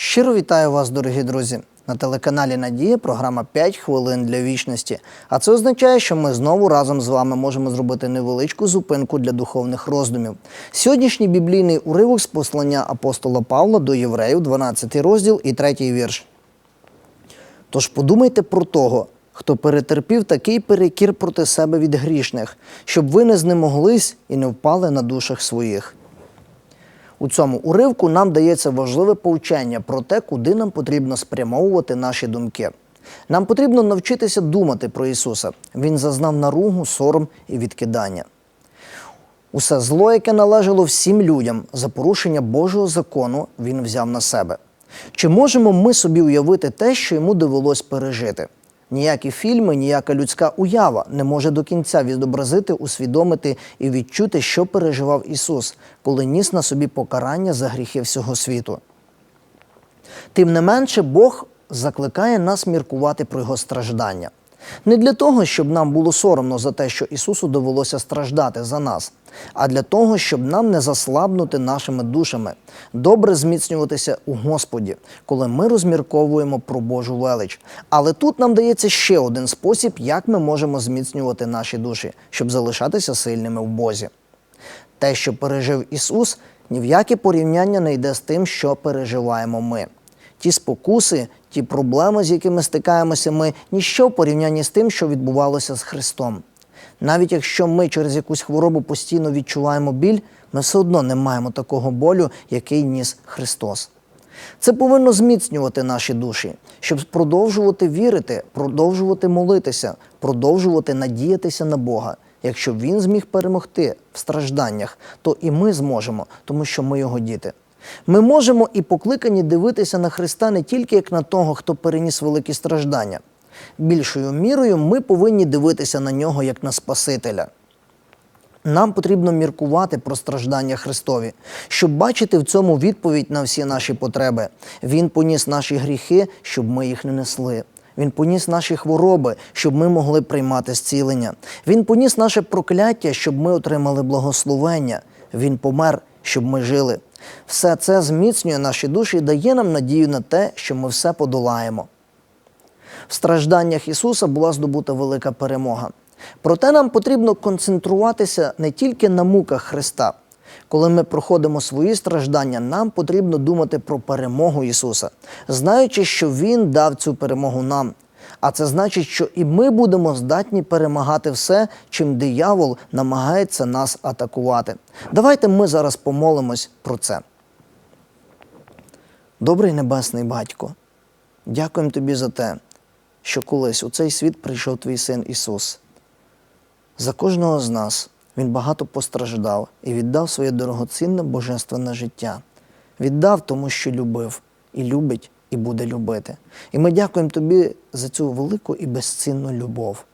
Щиро вітаю вас, дорогі друзі. На телеканалі Надія програма «5 хвилин для вічності. А це означає, що ми знову разом з вами можемо зробити невеличку зупинку для духовних роздумів. Сьогоднішній біблійний уривок з послання апостола Павла до євреїв, 12 розділ і 3 вірш. Тож подумайте про того, хто перетерпів такий перекір проти себе від грішних, щоб ви не знемоглись і не впали на душах своїх. У цьому уривку нам дається важливе повчання про те, куди нам потрібно спрямовувати наші думки. Нам потрібно навчитися думати про Ісуса. Він зазнав наругу, сором і відкидання. Усе зло, яке належало всім людям, за порушення Божого закону, він взяв на себе. Чи можемо ми собі уявити те, що йому довелось пережити? Ніякі фільми, ніяка людська уява не може до кінця відобразити, усвідомити і відчути, що переживав Ісус, коли ніс на собі покарання за гріхи всього світу. Тим не менше, Бог закликає нас міркувати про його страждання. Не для того, щоб нам було соромно за те, що Ісусу довелося страждати за нас, а для того, щоб нам не заслабнути нашими душами, добре зміцнюватися у Господі, коли ми розмірковуємо про Божу велич. Але тут нам дається ще один спосіб, як ми можемо зміцнювати наші душі, щоб залишатися сильними в Бозі. Те, що пережив Ісус, ні в яке порівняння не йде з тим, що переживаємо ми. Ті спокуси, ті проблеми, з якими стикаємося ми, ніщо в порівнянні з тим, що відбувалося з Христом. Навіть якщо ми через якусь хворобу постійно відчуваємо біль, ми все одно не маємо такого болю, який ніс Христос. Це повинно зміцнювати наші душі, щоб продовжувати вірити, продовжувати молитися, продовжувати надіятися на Бога. Якщо Він зміг перемогти в стражданнях, то і ми зможемо, тому що ми його діти. Ми можемо і покликані дивитися на Христа не тільки як на того, хто переніс великі страждання. Більшою мірою ми повинні дивитися на нього як на Спасителя. Нам потрібно міркувати про страждання Христові, щоб бачити в цьому відповідь на всі наші потреби. Він поніс наші гріхи, щоб ми їх не несли. Він поніс наші хвороби, щоб ми могли приймати зцілення. Він поніс наше прокляття, щоб ми отримали благословення. Він помер, щоб ми жили. Все це зміцнює наші душі і дає нам надію на те, що ми все подолаємо. В стражданнях Ісуса була здобута велика перемога. Проте нам потрібно концентруватися не тільки на муках Христа. Коли ми проходимо свої страждання, нам потрібно думати про перемогу Ісуса, знаючи, що Він дав цю перемогу нам. А це значить, що і ми будемо здатні перемагати все, чим диявол намагається нас атакувати. Давайте ми зараз помолимось про це. Добрий Небесний Батько, дякуємо Тобі за те, що колись у цей світ прийшов Твій Син Ісус. За кожного з нас Він багато постраждав і віддав своє дорогоцінне божественне життя. Віддав тому, що любив, і любить, і буде любити. І ми дякуємо Тобі за цю велику і безцінну любов.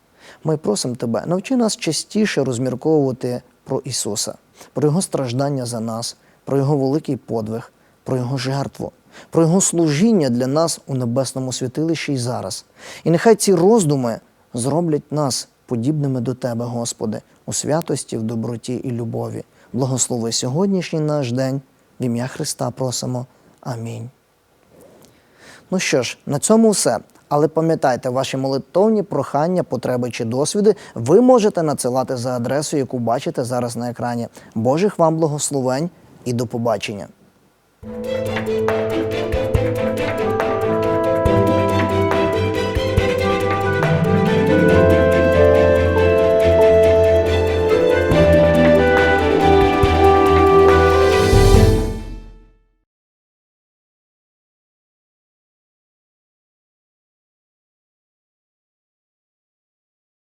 Ми просимо Тебе, навчи нас частіше розмірковувати про Ісуса, про Його страждання за нас, про Його великий подвиг, про Його жертву, про Його служіння для нас у небесному святилищі і зараз. І нехай ці роздуми зроблять нас подібними до Тебе, Господи, у святості, в доброті і любові. Благослови сьогоднішній наш день. В ім'я Христа просимо. Амінь. Ну що ж, на цьому все. Але пам'ятайте, ваші молитовні прохання, потреби чи досвіди ви можете надсилати за адресою, яку бачите зараз на екрані. Божих вам благословень і до побачення.